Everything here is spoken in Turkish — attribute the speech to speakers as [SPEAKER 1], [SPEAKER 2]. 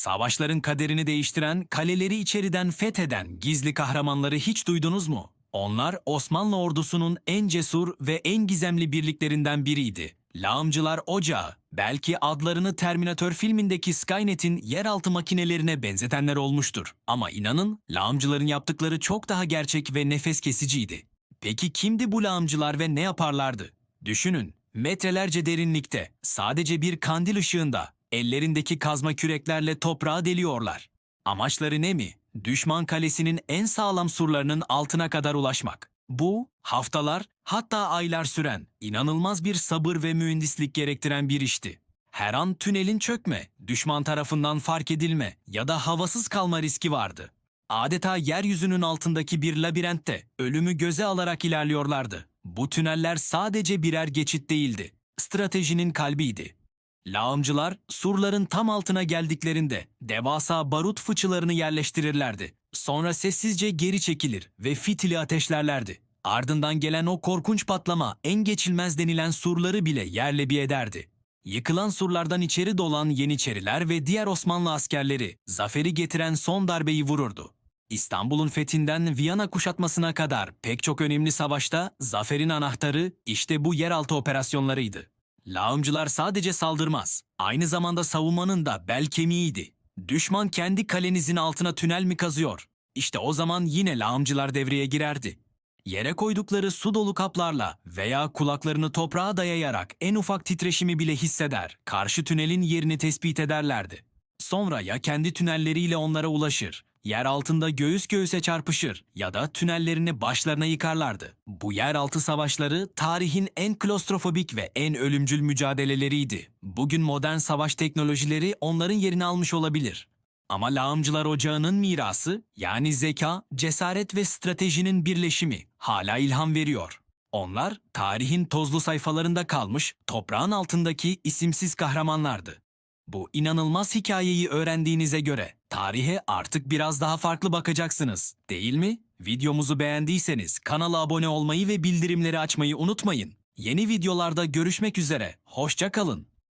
[SPEAKER 1] Savaşların kaderini değiştiren, kaleleri içeriden fetheden gizli kahramanları hiç duydunuz mu? Onlar Osmanlı ordusunun en cesur ve en gizemli birliklerinden biriydi. Lağımcılar Ocağı, belki adlarını Terminator filmindeki Skynet'in yeraltı makinelerine benzetenler olmuştur. Ama inanın, lağımcıların yaptıkları çok daha gerçek ve nefes kesiciydi. Peki kimdi bu lağımcılar ve ne yaparlardı? Düşünün, metrelerce derinlikte, sadece bir kandil ışığında, ellerindeki kazma küreklerle toprağı deliyorlar. Amaçları ne mi? Düşman kalesinin en sağlam surlarının altına kadar ulaşmak. Bu, haftalar, hatta aylar süren, inanılmaz bir sabır ve mühendislik gerektiren bir işti. Her an tünelin çökme, düşman tarafından fark edilme ya da havasız kalma riski vardı. Adeta yeryüzünün altındaki bir labirentte ölümü göze alarak ilerliyorlardı. Bu tüneller sadece birer geçit değildi. Stratejinin kalbiydi. Lağımcılar surların tam altına geldiklerinde devasa barut fıçılarını yerleştirirlerdi. Sonra sessizce geri çekilir ve fitili ateşlerlerdi. Ardından gelen o korkunç patlama en geçilmez denilen surları bile yerle bir ederdi. Yıkılan surlardan içeri dolan Yeniçeriler ve diğer Osmanlı askerleri zaferi getiren son darbeyi vururdu. İstanbul'un fethinden Viyana kuşatmasına kadar pek çok önemli savaşta zaferin anahtarı işte bu yeraltı operasyonlarıydı. Lağımcılar sadece saldırmaz, aynı zamanda savunmanın da bel kemiğiydi. Düşman kendi kalenizin altına tünel mi kazıyor? İşte o zaman yine lağımcılar devreye girerdi. Yere koydukları su dolu kaplarla veya kulaklarını toprağa dayayarak en ufak titreşimi bile hisseder, karşı tünelin yerini tespit ederlerdi. Sonra ya kendi tünelleriyle onlara ulaşır, yer altında göğüs göğüse çarpışır ya da tünellerini başlarına yıkarlardı. Bu yeraltı savaşları tarihin en klostrofobik ve en ölümcül mücadeleleriydi. Bugün modern savaş teknolojileri onların yerini almış olabilir. Ama lağımcılar ocağının mirası yani zeka, cesaret ve stratejinin birleşimi hala ilham veriyor. Onlar tarihin tozlu sayfalarında kalmış toprağın altındaki isimsiz kahramanlardı. Bu inanılmaz hikayeyi öğrendiğinize göre tarihe artık biraz daha farklı bakacaksınız, değil mi? Videomuzu beğendiyseniz kanala abone olmayı ve bildirimleri açmayı unutmayın. Yeni videolarda görüşmek üzere, hoşça kalın.